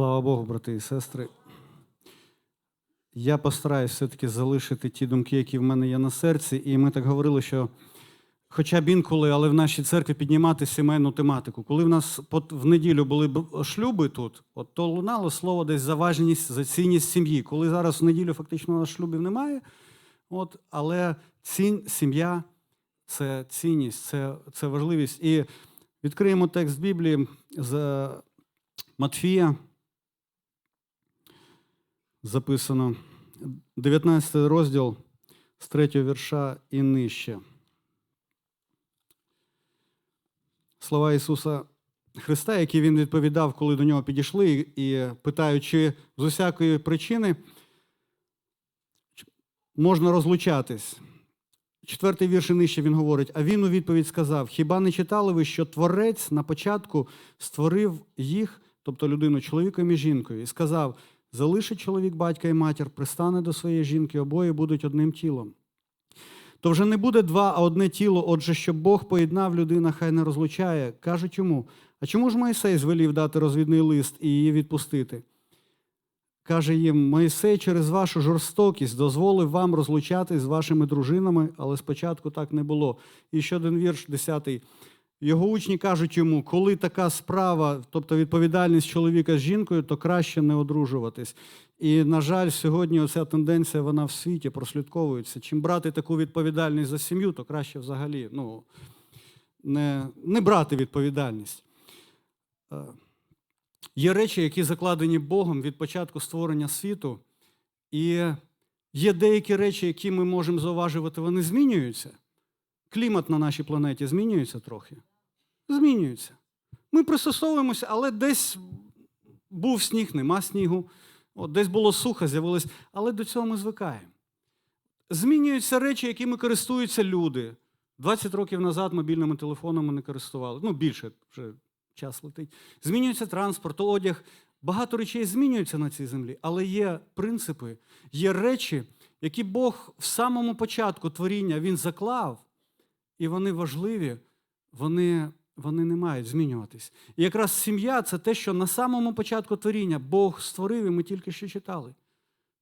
Слава Богу, брати і сестри. Я постараюсь все-таки залишити ті думки, які в мене є на серці. І ми так говорили, що хоча б інколи, але в нашій церкві піднімати сімейну тематику. Коли в нас в неділю були шлюби тут, от то лунало слово десь за важність, за цінність сім'ї. Коли зараз в неділю фактично у нас шлюбів немає, от, але цінь, сім'я це цінність, це, це важливість. І відкриємо текст Біблії з Матфія. Записано 19 розділ з 3 вірша і нижче. Слова Ісуса Христа, які Він відповідав, коли до нього підійшли, і питаючи з усякої причини, можна розлучатись. Четвертий вірш і нижче він говорить: а він у відповідь сказав: Хіба не читали ви, що Творець на початку створив їх, тобто людину, чоловіком і жінкою, і сказав: залишить чоловік батька і матір, пристане до своєї жінки, обоє будуть одним тілом. То вже не буде два, а одне тіло, отже, щоб Бог поєднав людина, хай не розлучає. Кажуть йому: а чому ж Моїсей звелів дати розвідний лист і її відпустити? Каже їм, Моїсей через вашу жорстокість дозволив вам розлучатись з вашими дружинами, але спочатку так не було. І ще один вірш, 10. Його учні кажуть йому, коли така справа, тобто відповідальність чоловіка з жінкою, то краще не одружуватись. І, на жаль, сьогодні оця тенденція вона в світі прослідковується. Чим брати таку відповідальність за сім'ю, то краще взагалі ну, не, не брати відповідальність. Е, Є речі, які закладені Богом від початку створення світу, і є деякі речі, які ми можемо зауважувати, вони змінюються. Клімат на нашій планеті змінюється трохи. Змінюється. Ми пристосовуємося, але десь був сніг, нема снігу, от десь було сухо, з'явилось, але до цього ми звикаємо. Змінюються речі, якими користуються люди. 20 років назад мобільними телефонами не користували. Ну, більше вже час летить. Змінюється транспорт, одяг. Багато речей змінюються на цій землі, але є принципи, є речі, які Бог в самому початку творіння Він заклав, і вони важливі, вони, вони не мають змінюватись. І якраз сім'я це те, що на самому початку творіння Бог створив, і ми тільки що читали.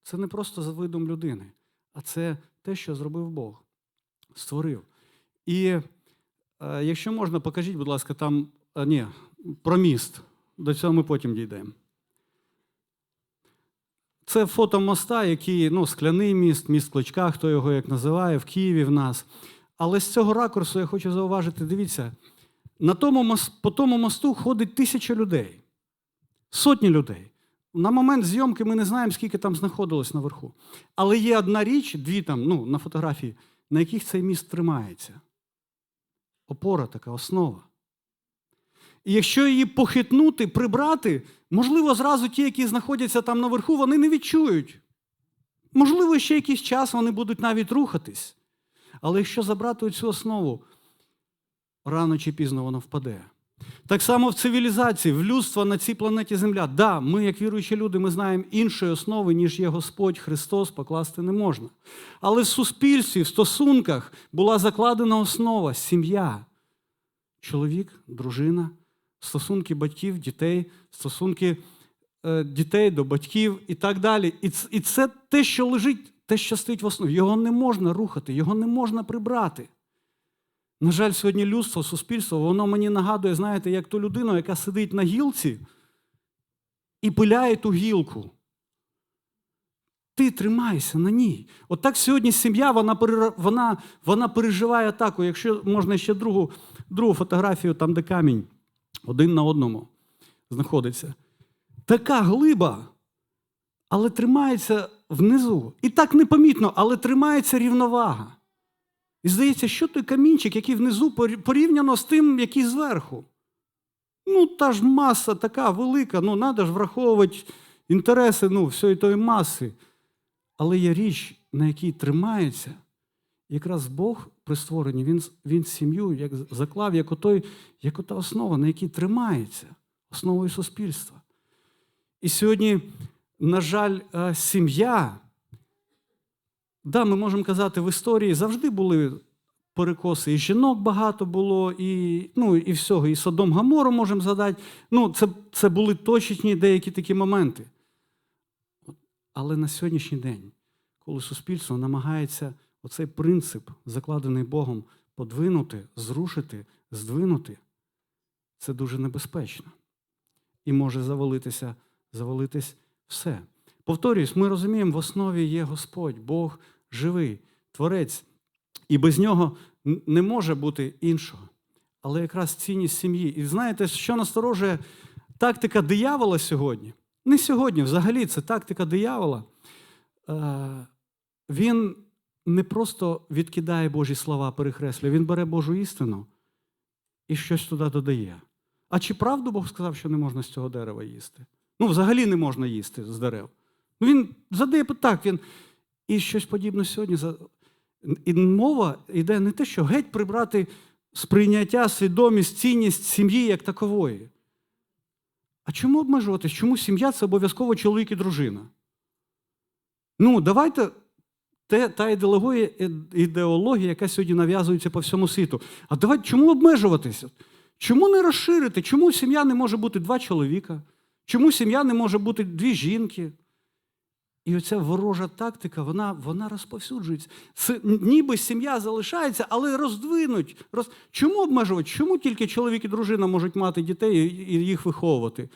Це не просто за видом людини, а це те, що зробив Бог. Створив. І е, якщо можна, покажіть, будь ласка, там а, ні, про міст. До цього ми потім дійдемо. Це фото моста, який ну, скляний міст, міст Кличка, хто його як називає, в Києві в нас. Але з цього ракурсу я хочу зауважити: дивіться, на тому, по тому мосту ходить тисяча людей, сотні людей. На момент зйомки ми не знаємо, скільки там знаходилось наверху. Але є одна річ, дві там, ну, на фотографії, на яких цей міст тримається. Опора така, основа. І якщо її похитнути, прибрати, можливо, зразу ті, які знаходяться там наверху, вони не відчують. Можливо, ще якийсь час вони будуть навіть рухатись. Але якщо забрати цю основу, рано чи пізно воно впаде. Так само в цивілізації, в людства на цій планеті Земля. Да, ми, як віруючі люди, ми знаємо іншої основи, ніж є Господь Христос, покласти не можна. Але в суспільстві, в стосунках була закладена основа сім'я. Чоловік, дружина, стосунки батьків, дітей, стосунки е, дітей до батьків і так далі. І, і це те, що лежить, те, що стоїть в основі. Його не можна рухати, його не можна прибрати. На жаль, сьогодні людство, суспільство, воно мені нагадує, знаєте, як ту людину, яка сидить на гілці і пиляє ту гілку. Ти тримайся на ній. От сьогодні сім'я вона, вона, вона переживає атаку. Якщо можна ще другу, другу фотографію, там, де камінь один на одному знаходиться. Така глиба, але тримається внизу. І так непомітно, але тримається рівновага. І здається, що той камінчик, який внизу порівняно з тим, який зверху. Ну, та ж маса така велика, ну, треба ж враховувати інтереси ну, всієї тої маси. Але є річ, на якій тримається, якраз Бог при створенні, Він, він сім'ю як заклав, як, отой, як ота основа, на якій тримається, основою суспільства. І сьогодні, на жаль, е, сім'я, да, ми можемо казати, в історії завжди були перекоси, і жінок багато було, і, ну, і всього, і Содом Гамору можемо згадати. Ну, це, це були точечні деякі такі моменти. Але на сьогоднішній день, коли суспільство намагається оцей принцип, закладений Богом, подвинути, зрушити, здвинути, це дуже небезпечно. І може завалитися, завалитись все. Повторюсь, ми розуміємо, в основі є Господь, Бог живий, Творець, і без нього не може бути іншого. Але якраз цінність сім'ї. І знаєте, що насторожує тактика диявола сьогодні? Не сьогодні, взагалі, це тактика диявола. Е, Він не просто відкидає Божі слова, перехреслює, він бере Божу істину і щось туди додає. А чи правду Бог сказав, що не можна з цього дерева їсти? Ну, взагалі не можна їсти з дерев. Ну, він задає так, він і щось подібне сьогодні. І мова йде не те, що геть прибрати сприйняття, свідомість, цінність сім'ї як такової. А чому обмежуватись? Чому сім'я це обов'язково чоловік і дружина? Ну, давайте те, та ідеологія, ідеологія, яка сьогодні нав'язується по всьому світу. А давайте чому обмежуватися? Чому не розширити? Чому сім'я не може бути два чоловіка? Чому сім'я не може бути дві жінки? І оця ворожа тактика, вона, вона розповсюджується. Це, ніби сім'я залишається, але роздвинуть. Роз... Чому обмежувати? Чому тільки чоловік і дружина можуть мати дітей і їх виховувати?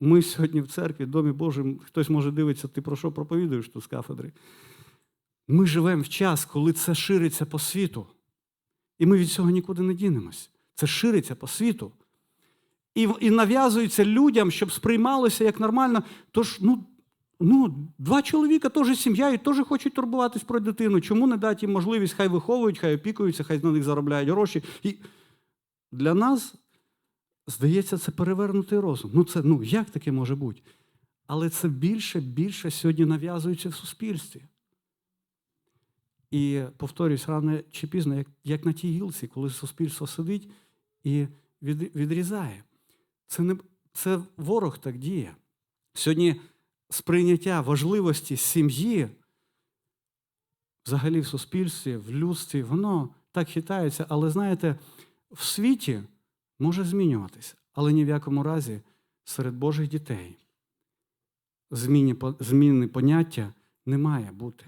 Ми сьогодні в церкві, в Домі Божому, хтось може дивитися, ти про що проповідуєш тут з кафедри. Ми живемо в час, коли це шириться по світу. І ми від цього нікуди не дінемось. Це шириться по світу. І, і нав'язується людям, щоб сприймалося як нормально. Тож, ну, ну, два чоловіка теж сім'я і теж хочуть турбуватись про дитину. Чому не дати їм можливість, хай виховують, хай опікуються, хай на них заробляють гроші. І для нас, здається, це перевернутий розум. Ну, це, ну, як таке може бути? Але це більше, більше сьогодні нав'язується в суспільстві. І повторюсь, рано чи пізно, як, як на тій гілці, коли суспільство сидить і від, відрізає. Це, не, це ворог так діє. Сьогодні сприйняття важливості сім'ї взагалі в суспільстві, в людстві, воно так хитається, але знаєте, в світі може змінюватися, але ні в якому разі серед Божих дітей зміни, зміни поняття не має бути.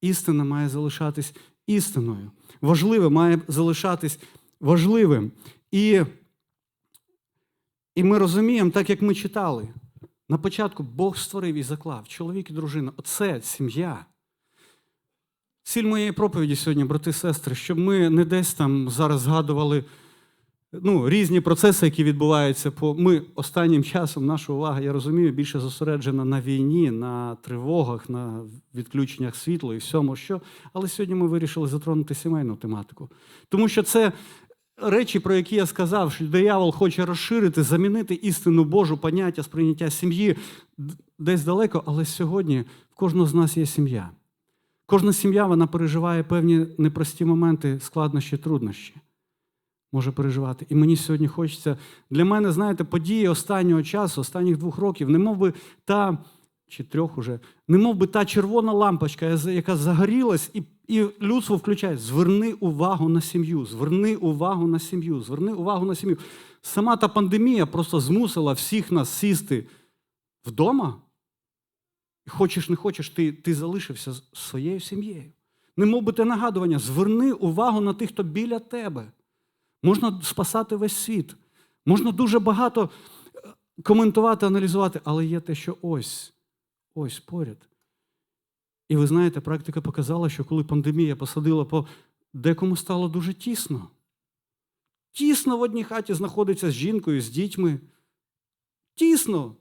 Істина має залишатись істиною. Важливе має залишатись важливим. І, і ми розуміємо, так як ми читали, на початку Бог створив і заклав чоловік і дружина. Оце сім'я. Ціль моєї проповіді сьогодні, брати і сестри, щоб ми не десь там зараз згадували ну, різні процеси, які відбуваються. По... Ми останнім часом, наша увага, я розумію, більше зосереджена на війні, на тривогах, на відключеннях світла і всьому, що. Але сьогодні ми вирішили затронути сімейну тематику. Тому що це речі, про які я сказав, що диявол хоче розширити, замінити істину Божу, поняття сприйняття сім'ї десь далеко, але сьогодні в кожного з нас є сім'я. Кожна сім'я вона переживає певні непрості моменти, складнощі, труднощі. Може переживати. І мені сьогодні хочеться. Для мене, знаєте, події останнього часу, останніх двох років, не мов би та, чи трьох уже, не би та червона лампочка, яка загорілась, і і людство включає. Зверни увагу на сім'ю, зверни увагу на сім'ю, зверни увагу на сім'ю. Сама та пандемія просто змусила всіх нас сісти вдома. І хочеш, не хочеш, ти ти залишився своєю сім'єю. Не мов би те нагадування, зверни увагу на тих, хто біля тебе. Можна спасати весь світ. Можна дуже багато коментувати, аналізувати, але є те, що ось, ось поряд. І ви знаєте, практика показала, що коли пандемія посадила по декому стало дуже тісно. Тісно в одній хаті знаходиться з жінкою, з дітьми. Тісно.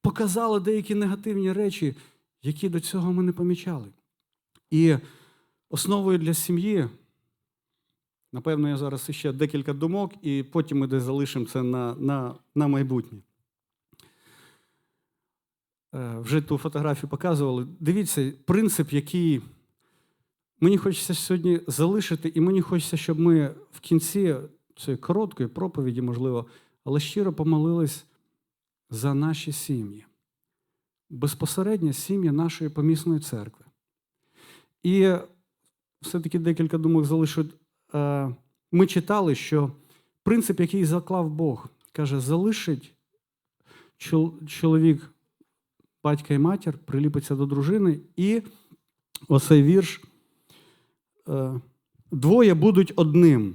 Показала деякі негативні речі, які до цього ми не помічали. І основою для сім'ї, напевно, я зараз ще декілька думок, і потім ми десь залишимо це на, на, на майбутнє. Вже ту фотографію показували. Дивіться, принцип, який мені хочеться сьогодні залишити, і мені хочеться, щоб ми в кінці цієї короткої проповіді, можливо, але щиро помолились за наші сім'ї. Безпосередньо сім'ї нашої помісної церкви. І все-таки декілька думок залишу. Е, Ми читали, що принцип, який заклав Бог, каже, залишить чоловік батька і матір, приліпиться до дружини, і оцей вірш е, двоє будуть одним.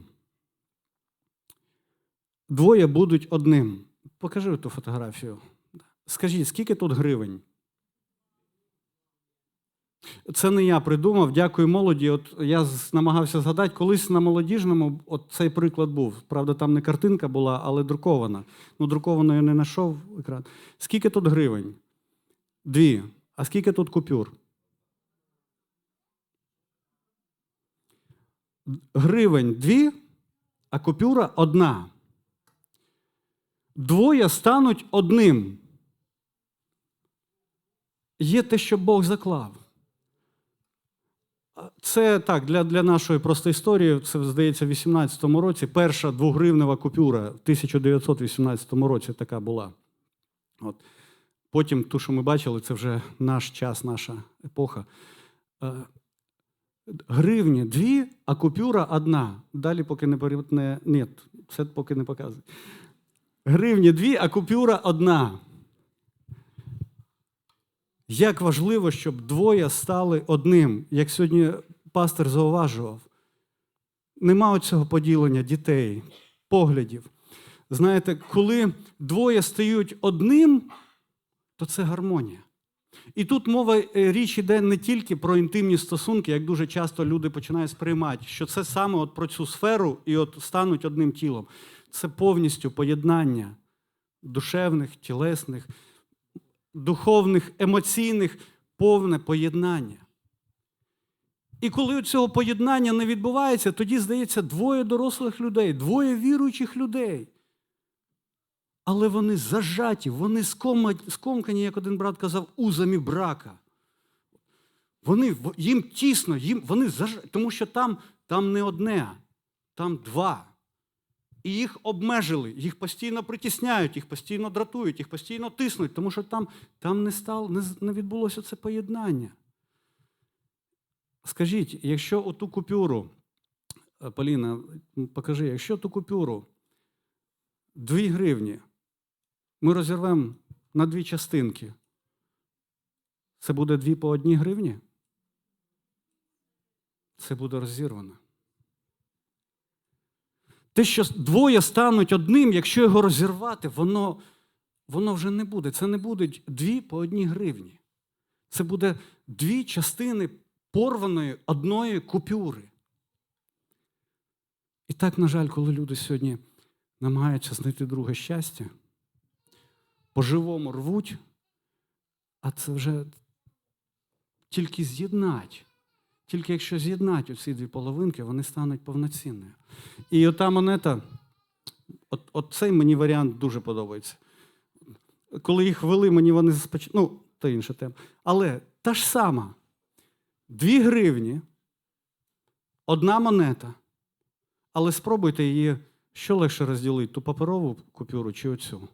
Двоє будуть одним. Покажи ту фотографію. Скажіть, скільки тут гривень? Це не я придумав. Дякую молоді. От я намагався згадати, колись на молодіжному от цей приклад був. Правда, там не картинка була, але друкована. Ну, друковану я не знайшов екран. Скільки тут гривень? Дві. А скільки тут купюр? Гривень дві, а купюра одна. Двоє стануть одним. Є те, що Бог заклав. Це так, для, для нашої простої історії, це здається, в 18-му році перша двогривнева купюра в 1918 році така була. От. Потім, ту, що ми бачили, це вже наш час, наша епоха. Е, Гривні дві, а купюра одна. Далі поки не перевне. Ні, це поки не показує. Гривні дві, а купюра одна. Як важливо, щоб двоє стали одним, як сьогодні пастор зауважував. Нема оцього поділення дітей, поглядів. Знаєте, коли двоє стають одним, то це гармонія. І тут мова е, річ іде не тільки про інтимні стосунки, як дуже часто люди починають сприймати, що це саме от про цю сферу і от стануть одним тілом. Це повністю поєднання душевних, тілесних, духовних, емоційних, повне поєднання. І коли цього поєднання не відбувається, тоді здається двоє дорослих людей, двоє віруючих людей. Але вони зажаті, вони скомкані, як один брат казав, узами брака. Вони, їм тісно, їм, вони зажаті, тому що там, там не одне, там два. І їх обмежили, їх постійно притісняють, їх постійно дратують, їх постійно тиснуть, тому що там, там не, стало, не, не відбулося це поєднання. Скажіть, якщо оту купюру, е, Поліна, покажи, якщо ту купюру 2 гривні ми розірвемо на дві частинки, це буде дві по одній гривні? Це буде розірвано. Те, що двоє стануть одним, якщо його розірвати, воно, воно вже не буде. Це не будуть дві по одній гривні. Це буде дві частини порваної одної купюри. І так, на жаль, коли люди сьогодні намагаються знайти друге щастя, по-живому рвуть, а це вже тільки з'єднать. Тільки якщо з'єднати оці дві половинки, вони стануть повноцінною. І ота монета, от, от цей мені варіант дуже подобається. Коли їх вели, мені вони споч... Ну, то інша тема. Але та ж сама. Дві гривні, одна монета. Але спробуйте її, що легше розділити, ту паперову купюру чи оцю?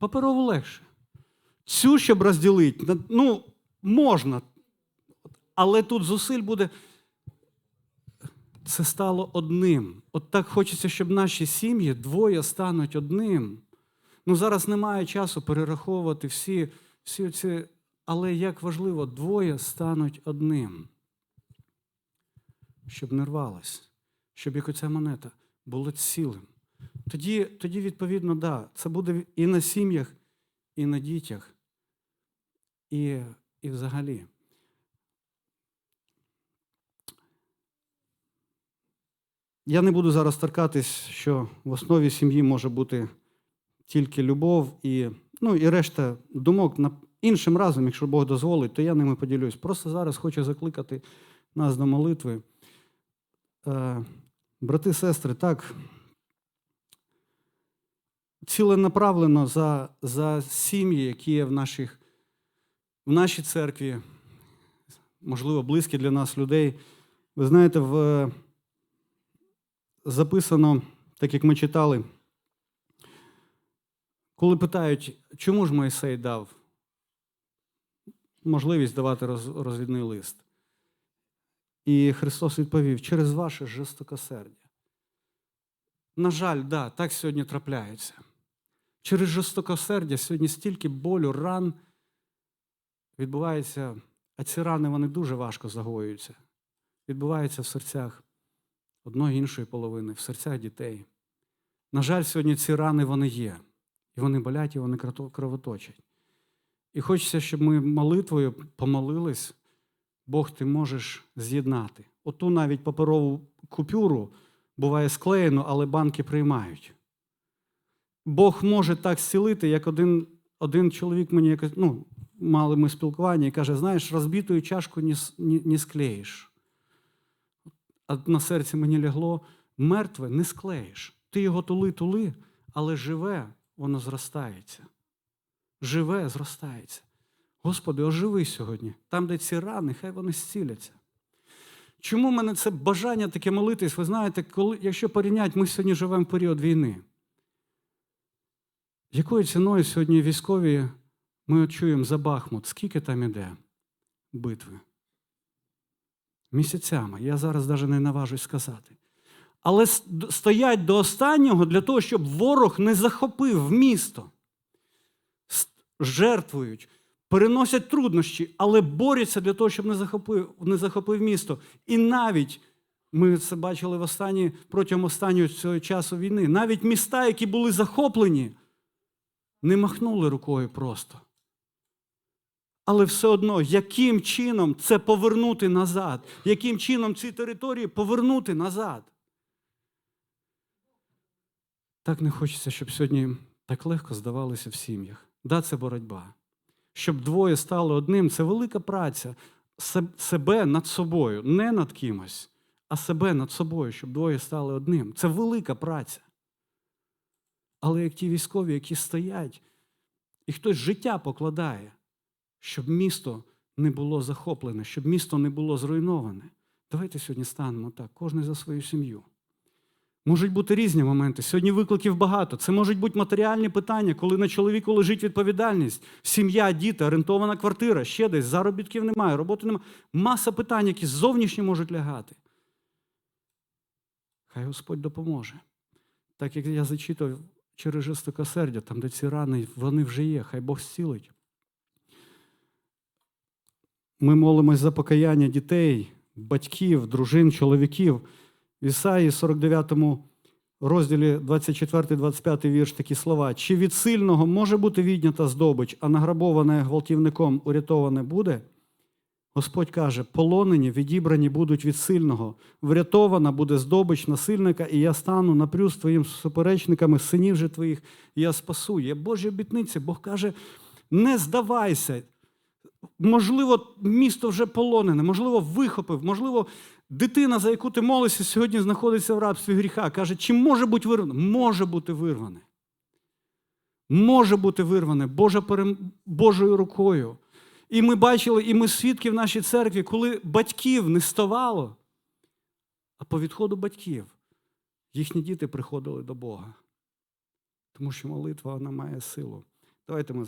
Паперову легше. Цю, щоб розділити, ну, можна. Але тут зусиль буде. Це стало одним. От так хочеться, щоб наші сім'ї двоє стануть одним. Ну, зараз немає часу перераховувати всі, всі ці. Але як важливо, двоє стануть одним. Щоб не рвалось, щоб як оця монета було цілим. Тоді, тоді відповідно, да, це буде і на сім'ях, і на дітях, і, і взагалі. Я не буду зараз торкатись, що в основі сім'ї може бути тільки любов і, ну, і решта думок на іншим разом, якщо Бог дозволить, то я ними поділюсь. Просто зараз хочу закликати нас до молитви. Е, брати, сестри, так, ціленаправлено за, за сім'ї, які є в, наших, в нашій церкві, можливо, близькі для нас людей. Ви знаєте, в, записано, так як ми читали, коли питають, чому ж Мойсей дав можливість давати роз, розвідний лист? І Христос відповів: через ваше жорстокосердя. На жаль, да, так сьогодні трапляється. Через жорстокосердя сьогодні стільки болю, ран відбувається, а ці рани вони дуже важко загоюються. Відбуваються в серцях одної іншої половини, в серцях дітей. На жаль, сьогодні ці рани вони є. І вони болять, і вони кровоточать. І хочеться, щоб ми молитвою помолились, Бог ти можеш з'єднати. Оту навіть паперову купюру буває склеєно, але банки приймають. Бог може так зцілити, як один, один чоловік мені якось, ну, мали ми спілкування і каже: знаєш, розбитою чашку не, не, не склеїш. А на серці мені лягло, мертве не склеїш. Ти його тули-тули, але живе, воно зростається. Живе, зростається. Господи, оживи сьогодні. Там, де ці рани, хай вони зціляться. Чому в мене це бажання таке молитись? Ви знаєте, коли, якщо порівняти, ми сьогодні живемо в період війни. Якою ціною сьогодні військові ми чуємо за Бахмут? Скільки там іде битви? Місяцями. Я зараз навіть не наважусь сказати. Але стоять до останнього для того, щоб ворог не захопив місто. Жертвують, переносять труднощі, але борються для того, щоб не захопив, не захопив місто. І навіть ми це бачили в останні, протягом останнього цього часу війни. Навіть міста, які були захоплені, не махнули рукою просто. Але все одно, яким чином це повернути назад? Яким чином ці території повернути назад? Так не хочеться, щоб сьогодні так легко здавалося в сім'ях. Да, це боротьба. Щоб двоє стали одним, це велика праця. Себе над собою, не над кимось, а себе над собою, щоб двоє стали одним. Це велика праця. Але як ті військові, які стоять, і хтось життя покладає, щоб місто не було захоплене, щоб місто не було зруйноване. Давайте сьогодні станемо так, кожен за свою сім'ю. Можуть бути різні моменти. Сьогодні викликів багато. Це можуть бути матеріальні питання, коли на чоловіку лежить відповідальність, сім'я, діти, орієнтована квартира, ще десь, заробітків немає, роботи немає. Маса питань, які зовнішні можуть лягати. Хай Господь допоможе. Так як я зачитав через жорстокосердя, там, де ці рани, вони вже є, хай Бог зцілить. Ми молимось за покаяння дітей, батьків, дружин, чоловіків. В Ісаї 49 розділі 24-25 вірш такі слова. Чи від сильного може бути віднята здобич, а награбоване гвалтівником урятоване буде? Господь каже: полонені, відібрані будуть від сильного, врятована буде здобич насильника, і я стану напрю з твоїм суперечниками, синів же твоїх, і я спасу. Є Божі обітниці. Бог каже: не здавайся. Можливо, місто вже полонене, можливо, вихопив, можливо, дитина, за яку ти молишся, сьогодні знаходиться в рабстві гріха. Каже, чи може бути вирване? Може бути вирване. Може бути вирване. Божою рукою. І ми бачили, і ми свідки в нашій церкві, коли батьків не ставало, а по відходу батьків їхні діти приходили до Бога. Тому що молитва вона має силу. Давайте ми